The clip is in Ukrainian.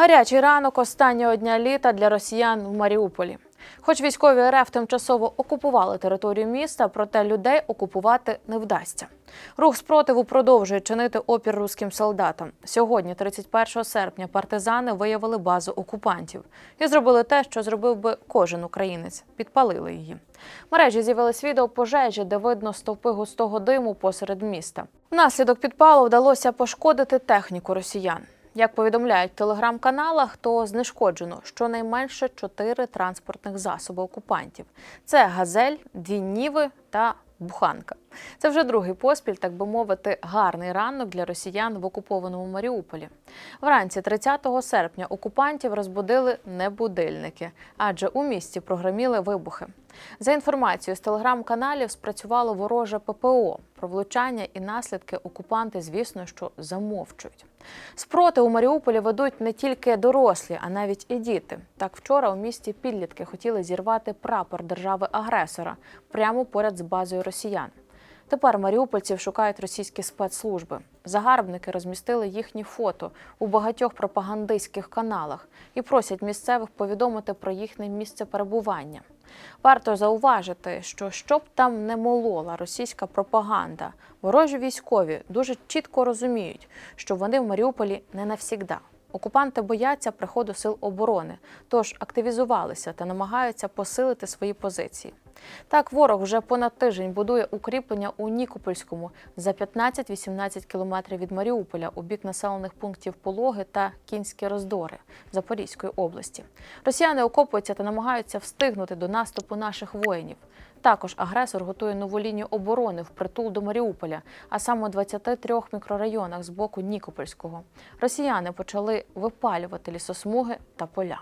Гарячий ранок останнього дня літа для росіян в Маріуполі. Хоч військові РФ тимчасово окупували територію міста, проте людей окупувати не вдасться. Рух спротиву продовжує чинити опір руським солдатам. Сьогодні, 31 серпня, партизани виявили базу окупантів і зробили те, що зробив би кожен українець підпалили її. Мережі з'явилось відео пожежі, де видно стовпи густого диму посеред міста. Внаслідок підпалу вдалося пошкодити техніку росіян. Як повідомляють в телеграм-каналах, то знешкоджено щонайменше чотири транспортних засоби окупантів: це газель, дві ніви та буханка. Це вже другий поспіль, так би мовити, гарний ранок для росіян в окупованому Маріуполі. Вранці 30 серпня окупантів розбудили не будильники, адже у місті прогреміли вибухи. За інформацією з телеграм-каналів, спрацювало вороже ППО. Про влучання і наслідки окупанти, звісно, що замовчують. Спроти у Маріуполі ведуть не тільки дорослі, а навіть і діти. Так вчора у місті підлітки хотіли зірвати прапор держави-агресора прямо поряд з базою росіян. Тепер маріупольців шукають російські спецслужби. Загарбники розмістили їхні фото у багатьох пропагандистських каналах і просять місцевих повідомити про їхнє місце перебування. Варто зауважити, що щоб там не молола російська пропаганда, ворожі військові дуже чітко розуміють, що вони в Маріуполі не навсігда. Окупанти бояться приходу сил оборони, тож активізувалися та намагаються посилити свої позиції. Так, ворог вже понад тиждень будує укріплення у Нікопольському за 15-18 кілометрів від Маріуполя у бік населених пунктів Пологи та Кінські роздори Запорізької області. Росіяни окопуються та намагаються встигнути до наступу наших воїнів. Також агресор готує нову лінію оборони впритул до Маріуполя, а саме у 23 мікрорайонах з боку Нікопольського. Росіяни почали випалювати лісосмуги та поля.